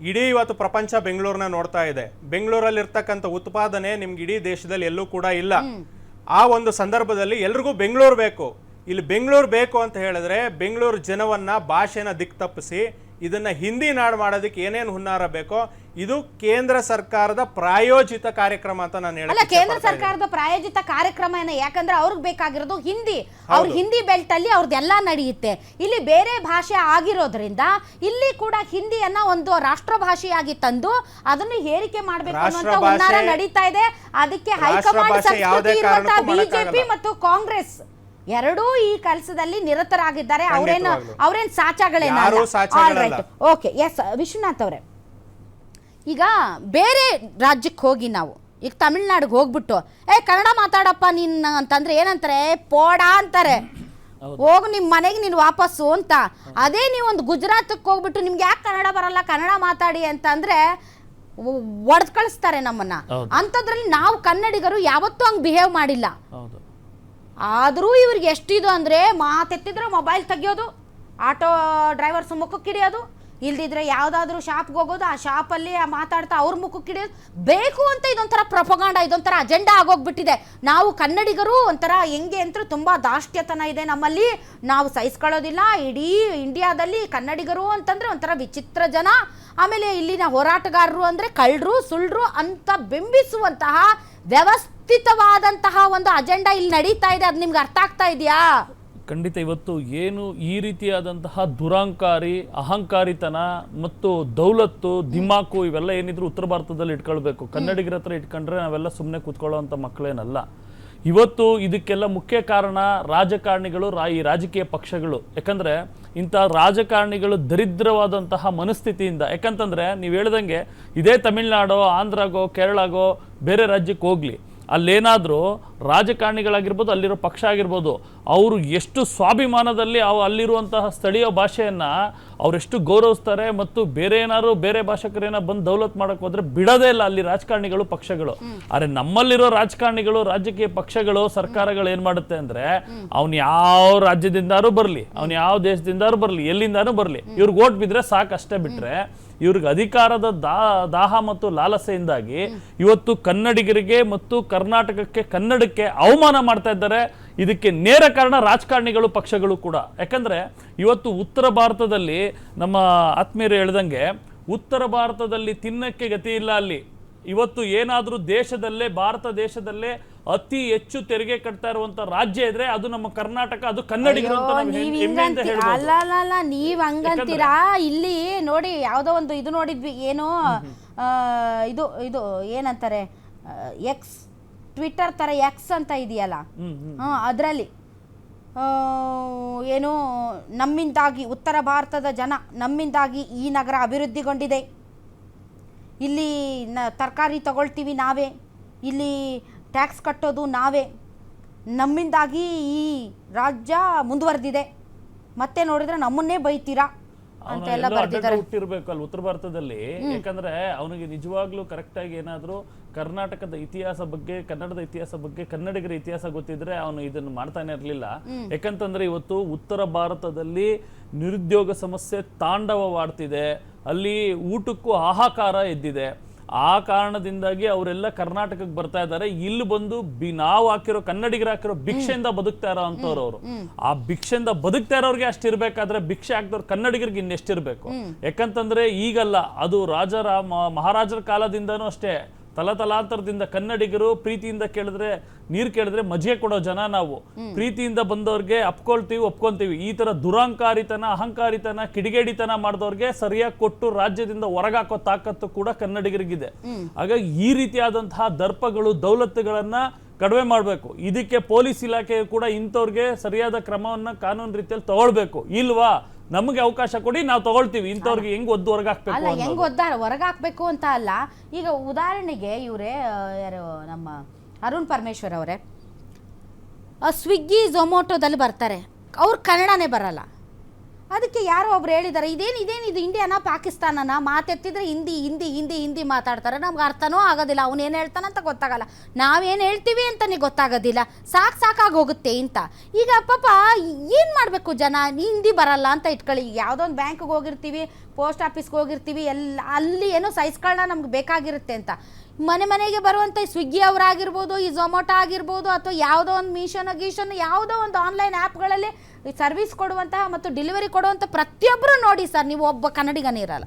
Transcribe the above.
ಇಡೀ ಇವತ್ತು ಪ್ರಪಂಚ ಬೆಂಗಳೂರನ್ನ ನೋಡ್ತಾ ಇದೆ. ಬೆಂಗಳೂರಲ್ಲಿ ಇರ್ತಕ್ಕಂಥ ಉತ್ಪಾದನೆ ನಿಮ್ಗೆ ಇಡೀ ದೇಶದಲ್ಲಿ ಎಲ್ಲೂ ಕೂಡ ಇಲ್ಲ. ಆ ಒಂದು ಸಂದರ್ಭದಲ್ಲಿ ಎಲ್ರಿಗೂ ಬೆಂಗಳೂರು ಬೇಕು. ಇಲ್ಲಿ ಬೆಂಗಳೂರು ಬೇಕು ಅಂತ ಹೇಳಿದ್ರೆ ಬೆಂಗಳೂರು ಜನವನ್ನ ಭಾಷೆನ ದಿಕ್ ತಪ್ಪಿಸಿ ಇದನ್ನ ಹಿಂದಿ ನಾಡು ಮಾಡೋದಕ್ಕೆ ಏನೇನು ಹುನ್ನಾರ ಬೇಕೋ ಇದು ಕೇಂದ್ರ ಸರ್ಕಾರದ ಪ್ರಾಯೋಜಿತ ಕಾರ್ಯಕ್ರಮ ಅಂತ ನಾನು ಅಲ್ಲ ಕೇಂದ್ರ ಸರ್ಕಾರದ ಪ್ರಾಯೋಜಿತ ಕಾರ್ಯಕ್ರಮ ಏನ? ಯಾಕಂದ್ರೆ ಅವ್ರಿಗೆ ಬೇಕಾಗಿರೋದು ಹಿಂದಿ. ಅವ್ರ ಹಿಂದಿ. ಬೆಲ್ಟ್ ಅಲ್ಲಿ ಅವ್ರದ್ದೆಲ್ಲ ನಡೆಯುತ್ತೆ. ಇಲ್ಲಿ ಬೇರೆ ಭಾಷೆ ಆಗಿರೋದ್ರಿಂದ ಇಲ್ಲಿ ಕೂಡ ಹಿಂದಿಯನ್ನ ಒಂದು ರಾಷ್ಟ್ರ ಭಾಷೆಯಾಗಿ ತಂದು ಅದನ್ನು ಹೇರಿಕೆ ಮಾಡಬೇಕು ಅನ್ನುವಂತ ರಾಷ್ಟ್ರ ಹುನ್ನಾರ ಭಾಷೆ- ನಡೀತಾ ಇದೆ. ಅದಕ್ಕೆ ರಾಷ್ಟ್ರ ಹೈಕಮಾಂಡ್ ಭಾಷೆ ಯಾವುದೇ ಸಂಸ್ಕೃತಿ ಇರುವಂತಹ ಕಾರಣಕ್ಕೂ ಬಿಜೆಪಿ ಮಾಡಕ್ಕಾಗಲ್ಲ. ಮತ್ತು ಕಾಂಗ್ರೆಸ್ ಎರಡೂ ಈ ಕೆಲಸದಲ್ಲಿ ನಿರತರಾಗಿದ್ದಾರೆ. ಅವರೇನು ಅವರೇನು ಅವ್ರೇನ್ ಸಾಚಾಗಳೇನ ಯಾರೂ ಸಾಚಾಗಳಲ್ಲ. ಓಕೆ ಎಸ್ ವಿಶ್ವನಾಥ್ ಅವರೇ. ಈಗ ಬೇರೆ ರಾಜ್ಯಕ್ಕೆ ಹೋಗಿ ನಾವು. ಈಗ ತಮಿಳ್ನಾಡಿಗೆ ಹೋಗ್ಬಿಟ್ಟು ಏ ಕನ್ನಡ ಮಾತಾಡಪ್ಪ ನಿನ್ನ ಅಂತಂದ್ರೆ ಏನಂತಾರೆ? "ಏ, ಪೋಡ ಅಂತಾರೆ. ಹೋಗು ನಿಮ್ಮ ಮನೆಗೆ ನೀನು ವಾಪಸ್ಸು ಅಂತ. ಅದೇ ನೀವು ಒಂದು ಗುಜರಾತಕ್ಕೆ ಹೋಗ್ಬಿಟ್ಟು ನಿಮ್ಗೆ ಯಾಕೆ ಕನ್ನಡ ಬರಲ್ಲ? ಕನ್ನಡ ಮಾತಾಡಿ ಅಂತ ಅಂದ್ರೆ ಒಡೆದು ಕಳಿಸ್ತಾರೆ ನಮ್ಮನ್ನ. ಅಂಥದ್ರಲ್ಲಿ ನಾವು ಕನ್ನಡಿಗರು ಯಾವತ್ತೂ ಹಂಗೆ ಬಿಹೇವ್ ಮಾಡಿಲ್ಲ. ಆದರೂ ಇವ್ರಿಗೆ ಎಷ್ಟಿದು ಅಂದರೆ ಮಾತೆತ್ತಿದ್ರೆ ಮೊಬೈಲ್ ತೆಗಿಯೋದು ಆಟೋ ಡ್ರೈವರ್ಸ್ ಮುಖಕ್ಕೆ ಹಿಡಿಯೋದು ಇಲ್ದಿದ್ರೆ ಯಾವುದಾದ್ರೂ ಶಾಪ್ಗೆ ಹೋಗೋದು, ಆ ಶಾಪಲ್ಲಿ ಮಾತಾಡ್ತಾ ಅವ್ರ ಮುಖಕ್ಕೆ ಹಿಡಿಯೋದು. ಬೇಕು ಅಂತ ಇದೊಂಥರ ಪ್ರೊಪಗಾಂಡ ಇದೊಂಥರ ಅಜೆಂಡಾ ಆಗೋಗ್ಬಿಟ್ಟಿದೆ. ನಾವು ಕನ್ನಡಿಗರು ಒಂಥರ ಹೆಂಗೆ ಅಂತ ತುಂಬ ದಾಷ್ಟ್ಯತನ ಇದೆ ನಮ್ಮಲ್ಲಿ. ನಾವು ಸಹಿಸ್ಕೊಳ್ಳೋದಿಲ್ಲ. ಇಡೀ ಇಂಡಿಯಾದಲ್ಲಿ ಕನ್ನಡಿಗರು ಅಂತಂದ್ರೆ ಒಂಥರ ವಿಚಿತ್ರ ಜನ. ಆಮೇಲೆ ಇಲ್ಲಿನ ಹೋರಾಟಗಾರರು ಅಂದರೆ ಕಳ್ಳರು, ಸುಳ್ಳರು ಅಂತ ಬಿಂಬಿಸುವಂತಹ ವ್ಯವಸ್ಥಿತವಾದಂತಹ ಒಂದು ಅಜೆಂಡಾ ಇಲ್ಲಿ ನಡೀತಾ ಇದೆ. ಅದು ನಿಮ್ಗೆ ಅರ್ಥ ಆಗ್ತಾ ಇದೆಯಾ? ಖಂಡಿತ ಇವತ್ತು ಏನು ಈ ರೀತಿಯಾದಂತಹ ದುರಾಂಕಾರಿ ಅಹಂಕಾರಿತನ ಮತ್ತು ದೌಲತ್ತು ದಿಮಾಕು ಇವೆಲ್ಲ ಏನಿದ್ರು ಉತ್ತರ ಭಾರತದಲ್ಲಿ ಇಟ್ಕೊಳ್ಬೇಕು. ಕನ್ನಡಿಗರ ಹತ್ರ ಇಟ್ಕೊಂಡ್ರೆ ನಾವೆಲ್ಲ ಸುಮ್ಮನೆ ಕೂತ್ಕೊಳ್ಳೋವಂಥ ಮಕ್ಕಳೇನಲ್ಲ. ಇವತ್ತು ಇದಕ್ಕೆಲ್ಲ ಮುಖ್ಯ ಕಾರಣ ರಾಜಕಾರಣಿಗಳು ರಾ ಈ ರಾಜಕೀಯ ಪಕ್ಷಗಳು. ಯಾಕಂದ್ರೆ ಇಂಥ ರಾಜಕಾರಣಿಗಳು ದರಿದ್ರವಾದಂತಹ ಮನಸ್ಥಿತಿಯಿಂದ ಯಾಕಂತಂದ್ರೆ ನೀವು ಹೇಳ್ದಂಗೆ ಇದೇ ತಮಿಳ್ನಾಡೋ ಆಂಧ್ರಾಗೋ ಕೇರಳಗೋ ಬೇರೆ ರಾಜ್ಯಕ್ಕೆ ಹೋಗ್ಲಿ. ಅಲ್ಲೇನಾದರೂ ರಾಜಕಾರಣಿಗಳಾಗಿರ್ಬೋದು, ಅಲ್ಲಿರೋ ಪಕ್ಷ ಆಗಿರ್ಬೋದು, ಅವರು ಎಷ್ಟು ಸ್ವಾಭಿಮಾನದಲ್ಲಿ ಅವು ಅಲ್ಲಿರುವಂತಹ ಸ್ಥಳೀಯ ಭಾಷೆಯನ್ನು ಅವರೆಷ್ಟು ಗೌರವಿಸ್ತಾರೆ ಮತ್ತು ಬೇರೆ ಏನಾದ್ರು ಬೇರೆ ಭಾಷಕರೇನ ಬಂದು ದೌಲತ್ ಮಾಡಕ್ ಹೋದರೆ ಬಿಡೋದೇ ಇಲ್ಲ ಅಲ್ಲಿ ರಾಜಕಾರಣಿಗಳು, ಪಕ್ಷಗಳು. ಆದರೆ ನಮ್ಮಲ್ಲಿರೋ ರಾಜಕಾರಣಿಗಳು, ರಾಜಕೀಯ ಪಕ್ಷಗಳು, ಸರ್ಕಾರಗಳು ಏನು ಮಾಡುತ್ತೆ ಅಂದ್ರೆ, ಅವ್ನು ಯಾವ ರಾಜ್ಯದಿಂದಾರು ಬರಲಿ, ಅವ್ನು ಯಾವ ದೇಶದಿಂದಾರು ಬರಲಿ, ಎಲ್ಲಿಂದಾನು ಬರಲಿ, ಇವ್ರಿಗೆ ಓಟ್ ಬಿದ್ದರೆ ಸಾಕು ಅಷ್ಟೇ ಬಿಟ್ರೆ, ಇವ್ರಿಗೆ ಅಧಿಕಾರದ ದಾಹ ಮತ್ತು ಲಾಲಸೆಯಿಂದಾಗಿ ಇವತ್ತು ಕನ್ನಡಿಗರಿಗೆ ಮತ್ತು ಕರ್ನಾಟಕಕ್ಕೆ ಕನ್ನಡಕ್ಕೆ ಅವಮಾನ ಮಾಡ್ತಾ ಇದ್ದಾರೆ. ಇದಕ್ಕೆ ನೇರ ಕಾರಣ ರಾಜಕಾರಣಿಗಳು ಪಕ್ಷಗಳು ಕೂಡ. ಯಾಕಂದ್ರೆ ಇವತ್ತು ಉತ್ತರ ಭಾರತದಲ್ಲಿ ನಮ್ಮ ಆತ್ಮೀಯರು ಹೇಳ್ದಂಗೆ ಉತ್ತರ ಭಾರತದಲ್ಲಿ ತಿನ್ನಕ್ಕೆ ಗತಿ ಇಲ್ಲ ಅಲ್ಲಿ. ಇವತ್ತು ಏನಾದರೂ ದೇಶದಲ್ಲೇ ಭಾರತ ದೇಶದಲ್ಲೇ ಅತಿ ಹೆಚ್ಚು ತೆರಿಗೆ ಕಟ್ತಾ ಇರುವಂತ ರಾಜ್ಯ ಇದ್ರೆ ಅದು ನಮ್ಮ ಕರ್ನಾಟಕ ಅದು ಕನ್ನಡಿಗರು ಅಲ್ಲ ನೀವ್ ಹಂಗಂತೀರಾ? ಇಲ್ಲಿ ನೋಡಿ ಯಾವ್ದೋ ಒಂದು ಇದು ನೋಡಿದ್ವಿ ಏನು ಇದು ಇದು ಏನಂತಾರೆ ಎಕ್ಸ್ ಟ್ವಿಟ್ಟರ್ ತರ ಎಕ್ಸ್ ಅಂತ ಇದೆಯಲ್ಲ? ಅದರಲ್ಲಿ. ಏನು ನಮ್ಮಿಂದಾಗಿ ಉತ್ತರ ಭಾರತದ ಜನ ನಮ್ಮಿಂದಾಗಿ ಈ ನಗರ ಅಭಿವೃದ್ಧಿಗೊಂಡಿದೆ. ಇಲ್ಲಿ ನ ತರಕಾರಿ ತಗೊಳ್ತೀವಿ ನಾವೇ. ಇಲ್ಲಿ ಟ್ಯಾಕ್ಸ್ ಕಟ್ಟೋದು ನಾವೇ. ನಮ್ಮಿಂದಾಗಿ ಈ ರಾಜ್ಯ ಮುಂದುವರೆದಿದೆ. ಮತ್ತೆ ನೋಡಿದ್ರೆ ನಮ್ಮನ್ನೇ ಬೈತೀರಾ? ಅವ್ನು ಅಂತ ಎಲ್ಲ ಎಲ್ಲೋ ಅಡ್ಡ ಹುಟ್ಟಿರ್ಬೇಕು ಅಲ್ಲಿ ಉತ್ತರ ಭಾರತದಲ್ಲಿ. ಯಾಕಂದ್ರೆ ಅವನಿಗೆ ನಿಜವಾಗ್ಲೂ ಕರೆಕ್ಟ್ ಆಗಿ ಏನಾದ್ರು ಕರ್ನಾಟಕದ ಇತಿಹಾಸ ಬಗ್ಗೆ ಕನ್ನಡದ ಇತಿಹಾಸ ಬಗ್ಗೆ ಕನ್ನಡಿಗರ ಇತಿಹಾಸ ಗೊತ್ತಿದ್ರೆ ಅವನು ಇದನ್ನು ಮಾಡ್ತಾನೆ ಇರಲಿಲ್ಲ. ಯಾಕಂತಂದ್ರೆ ಇವತ್ತು ಉತ್ತರ ಭಾರತದಲ್ಲಿ ನಿರುದ್ಯೋಗ ಸಮಸ್ಯೆ ತಾಂಡವವಾಡ್ತಿದೆ. ಅಲ್ಲಿ ಊಟಕ್ಕೂ ಹಾಹಾಕಾರ ಎದ್ದಿದೆ. ಆ ಕಾರಣದಿಂದಾಗಿ ಅವರೆಲ್ಲ ಕರ್ನಾಟಕಕ್ಕೆ ಬರ್ತಾ ಇದ್ದಾರೆ. ಇಲ್ಲಿ ಬಂದು ಬಿ ನಾವು ಹಾಕಿರೋ ಕನ್ನಡಿಗರು ಹಾಕಿರೋ ಭಿಕ್ಷೆಯಿಂದ ಬದುಕ್ತಾ ಇರೋ ಅಂತವ್ರು ಅವರು. ಆ ಭಿಕ್ಷೆಯಿಂದ ಬದುಕ್ತಾ ಇರೋರಿಗೆ ಅಷ್ಟಿರ್ಬೇಕಾದ್ರೆ ಭಿಕ್ಷೆ ಹಾಕಿದವ್ರು ಕನ್ನಡಿಗರಿಗೆ ಇನ್ನೆಷ್ಟಿರ್ಬೇಕು ಯಾಕಂತಂದ್ರೆ ಈಗಲ್ಲ ಅದು ರಾಜರ ಮಹಾರಾಜರ ಕಾಲದಿಂದನೂ ಅಷ್ಟೇ. ತಲತಲಾಂತರದಿಂದ ಕನ್ನಡಿಗರು ಪ್ರೀತಿಯಿಂದ ಕೇಳಿದ್ರೆ ನೀರು ಕೇಳಿದ್ರೆ ಮಜೆ ಕೊಡೋ ಜನ ನಾವು. ಪ್ರೀತಿಯಿಂದ ಬಂದವ್ರಿಗೆ ಅಪ್ಕೊಳ್ತೀವಿ ಒಪ್ಕೊಂತೀವಿ ಈ ತರ ದುರಾಂಕಾರಿತನ ಅಹಂಕಾರಿತನ ಕಿಡಿಗೇಡಿತನ ಮಾಡಿದವ್ರಿಗೆ ಸರಿಯಾಗಿ ಕೊಟ್ಟು ರಾಜ್ಯದಿಂದ ಹೊರಗಾಕೋ ತಾಕತ್ತು ಕೂಡ ಕನ್ನಡಿಗರಿಗಿದೆ. ಹಾಗಾಗಿ ಈ ರೀತಿಯಾದಂತಹ ದರ್ಪಗಳು ದೌಲತ್ತುಗಳನ್ನ ಕಡಿಮೆ ಮಾಡಬೇಕು. ಇದಕ್ಕೆ ಪೊಲೀಸ್ ಇಲಾಖೆ ಕೂಡ ಇಂಥವ್ರಿಗೆ ಸರಿಯಾದ ಕ್ರಮವನ್ನ ಕಾನೂನು ರೀತಿಯಲ್ಲಿ ತಗೊಳ್ಬೇಕು. ಇಲ್ವಾ? ನಮಗೆ ಅವಕಾಶ ಕೊಡಿ ನಾವು ತಗೊಳ್ತೀವಿ. ಇಂಥವ್ರಿಗೆ ಹೆಂಗ್ ಒದ್ದು ಹೊರಗಾಕ್ಬೇಕು ಅಲ್ಲ. ಹೆಂಗ್ ಒದ್ದಾರ ಹೊರಗಾಕ್ಬೇಕು ಅಂತ ಅಲ್ಲ. ಈಗ ಉದಾಹರಣೆಗೆ ಇವರೇ ಯಾರು ನಮ್ಮ ಅರುಣ್ ಪರಮೇಶ್ವರ್ ಅವರೇ. ಸ್ವಿಗ್ಗಿ ಝೊಮೊಟೊದಲ್ಲಿ ಬರ್ತಾರೆ. ಅವ್ರು ಕನ್ನಡನೇ ಬರಲ್ಲ. ಅದಕ್ಕೆ ಯಾರೋ ಒಬ್ರು ಹೇಳಿದ್ದಾರೆ, ಇದೇನು ಇದೇನು ಇದು ಇಂಡಿಯಾನ ಪಾಕಿಸ್ತಾನನ? ಮಾತೆತ್ತಿದ್ರೆ ಹಿಂದಿ ಹಿಂದಿ ಹಿಂದಿ ಹಿಂದಿ ಮಾತಾಡ್ತಾರೆ. ನಮ್ಗೆ ಅರ್ಥನೂ ಆಗೋದಿಲ್ಲ. ಅವನು ಏನು ಹೇಳ್ತಾನಂತ ಗೊತ್ತಾಗಲ್ಲ. ನಾವೇನು ಹೇಳ್ತೀವಿ ಅಂತಲೇ ಗೊತ್ತಾಗೋದಿಲ್ಲ. ಸಾಕು ಸಾಕಾಗಿ ಹೋಗುತ್ತೆ ಅಂತ ಈಗ ಪಾಪ, ಏನು ಮಾಡಬೇಕು ಜನ? ಹಿಂದಿ ಬರಲ್ಲ ಅಂತ ಇಟ್ಕೊಳ್ಳಿ. ಯಾವುದೋ ಒಂದು ಬ್ಯಾಂಕ್ಗೆ ಹೋಗಿರ್ತೀವಿ, ಪೋಸ್ಟ್ ಆಫೀಸ್ಗೆ ಹೋಗಿರ್ತೀವಿ, ಎಲ್ಲ ಅಲ್ಲಿ ಏನೋ ಸೈಜ್ಗಳನ್ನ ನಮ್ಗೆ ಬೇಕಾಗಿರುತ್ತೆ ಅಂತ. ಮನೆ ಮನೆಗೆ ಬರುವಂಥ ಸ್ವಿಗ್ಗಿ ಅವರಾಗಿರ್ಬೋದು, ಈ ಝೊಮೊಟೊ ಆಗಿರ್ಬೋದು, ಅಥವಾ ಯಾವುದೋ ಒಂದು ಮೀಶೋನ ಗೀಶೋನ ಯಾವುದೋ ಒಂದು ಆನ್ಲೈನ್ ಆ್ಯಪ್ಗಳಲ್ಲಿ ಸರ್ವಿಸ್ ಕೊಡುವಂತಹ ಮತ್ತು ಡೆಲಿವರಿ ಕೊಡುವಂಥ ಪ್ರತಿಯೊಬ್ಬರು ನೋಡಿ ಸರ್ ನೀವು ಒಬ್ಬ ಕನ್ನಡಿಗನೇ ಇರಲ್ಲ.